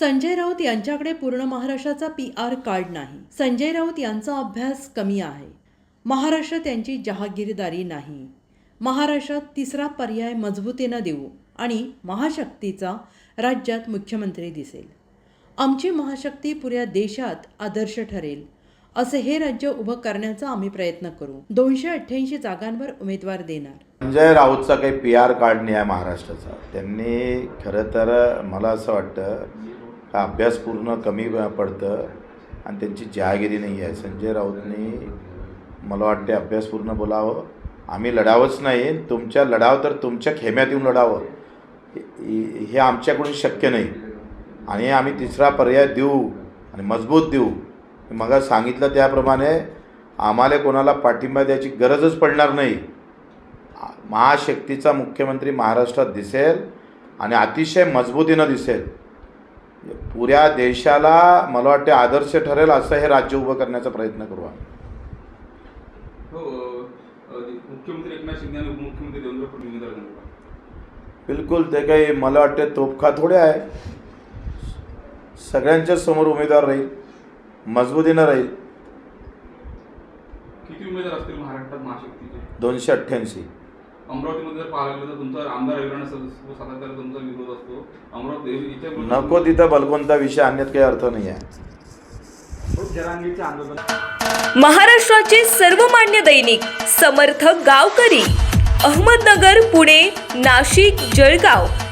संजय राऊत यांच्याकडे पूर्ण महाराष्ट्राचा पी आर कार्ड नाही. संजय राऊत यांचा अभ्यास कमी आहे. महाराष्ट्र त्यांची जहागीरदारी नाही. महाराष्ट्रात तिसरा पर्याय मजबूतीनं देऊ आणि महाशक्तीचा राज्यात मुख्यमंत्री दिसेल. आमची महाशक्ती पुऱ्या देशात आदर्श ठरेल असे हे राज्य उभं करण्याचा आम्ही प्रयत्न करू. दोनशे अठ्ठ्याऐंशी जागांवर उमेदवार देणार. संजय राऊतचा काही पी आर कार्ड नाही आहे महाराष्ट्राचा. त्यांनी खरं तर मला असं वाटतं का अभ्यास पूर्ण कमी पडतं आणि त्यांची जहागिरी नाही आहे. संजय राऊतनी मला वाटते अभ्यास पूर्ण बोलावं. आम्ही लढावंच नाही. तुमच्या लढाव तर तुमच्या खेम्यात येऊन लढावं. हे हे आमच्याकडून शक्य नाही. आणि आम्ही तिसरा पर्याय देऊ आणि मजबूत देऊ. मग सांगितलं त्याप्रमाणे आम्हाला कोणाला पाठिंबा द्यायची गरजच पडणार नाही. महाशक्तीचा मुख्यमंत्री महाराष्ट्रात दिसेल आणि अतिशय मजबूतीनं दिसेल. पुऱ्या देशाला मला वाटते आदर्श ठरेल असं हे राज्य उभं करण्याचा प्रयत्न करू आम्ही हो अ, मुख्यमंत्री एकनाथ शिंदे आणि उपमुख्यमंत्री देवेंद्र फडणवीस उमेदवार आहेत. बिलकुल ते काही मला वाटते तोफखा थोडे आहे. सगळ्यांच्या समोर उमेदवार राहील मजबूतीनं राहील. किती उमेदवार असतील महाराष्ट्रात महाशक्तीचे? दोनशे अठ्ठ्याऐंशी. अमरावतीमध्ये जर पाहायला गेलं तर तुमचा आमदार तुमचा विरोध असतो. अमरावती इथे नको तिथं बलकोणता विषय आणण्यात काही अर्थ नाही आहे महाराष्ट्राचे सर्वमान्य दैनिक समर्थ गावकरी अहमदनगर पुणे नाशिक जळगाव.